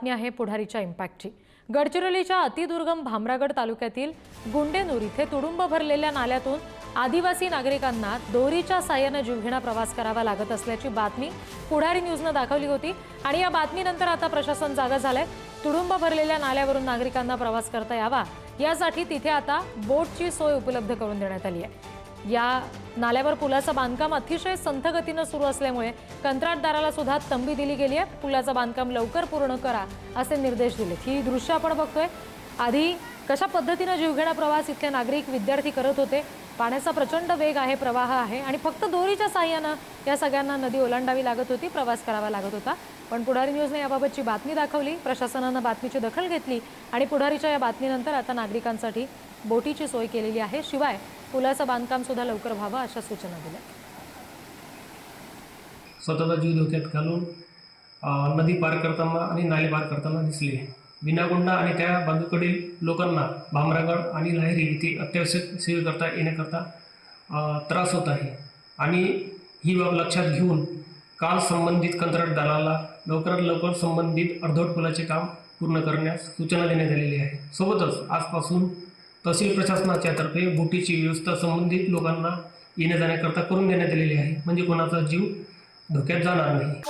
बातमी आहे पुढारीच्या इम्पॅक्टची गडचिरोलीच्या अतिदुर्गम भामरागड तालुक्यातील गुंडेनूर इथे तुडुंब भरलेल्या नाल्यातून आदिवासी नागरिकांना दोरीच्या साह्यानं जीवघेणा प्रवास करावा लागत असल्याची बातमी पुढारी न्यूजनं दाखवली होती. आणि या बातमीनंतर आता प्रशासन जागा झालंय. तुडुंब भरलेल्या नाल्यावरून नागरिकांना प्रवास करता यावा. यासाठी तिथे आता बोटची सोय उपलब्ध करून देण्यात आली आहे. या नाल्यावर पुलाचं बांधकाम अतिशय संथगतीनं सुरू असल्यामुळे कंत्राटदाराला सुद्धा तंबी दिली गेली आहे. पुलाचं बांधकाम लवकर पूर्ण करा असे निर्देश दिलेत. ही दृश्य आपण बघतोय. आधी कशा पद्धतीनं जीवघेणा प्रवास इथले नागरिक विद्यार्थी करत होते? पाण्याचा प्रचंड वेग आहे प्रवाह आहे आणि फक्त दोरीच्या साह्यानं या सगळ्यांना नदी ओलांडावी लागत होती प्रवास करावा लागत होता. पण पुढारी न्यूजने याबाबतची बातमी दाखवली प्रशासनानं बातमीची दखल घेतली आणि पुढारीच्या या बातमीनंतर आता नागरिकांसाठी बोटीची सोय केलेली आहे. शिवाय पुलाचं बांधकाम सुद्धा लवकर व्हावं अशा सूचना दिल्या. स्वतःचा जीव धोक्यात घालून नदी पार करताना आणि नाले पार करताना दिसले विनागुंडा आणि त्या बाजूकडील लोकांना भामरागड आणि लाहेरी येथे अत्यावश्यक सेवेकरता येण्याकरता त्रास होत आहे. आणि ही बाब लक्षात घेऊन काल संबंधित कंत्राटदाराला लवकरात लवकर संबंधित अर्धवट पुलाचे काम पूर्ण करण्यास सूचना देण्यात आलेली आहे. सोबतच आजपासून तहसील प्रशासनाच्या तर्फे बोटीची व्यवस्था संबंधित लोकांना येण्या जाण्याकरता करून देण्यात आलेली आहे. म्हणजे कोणाचा जीव धोक्यात जाणार नाही.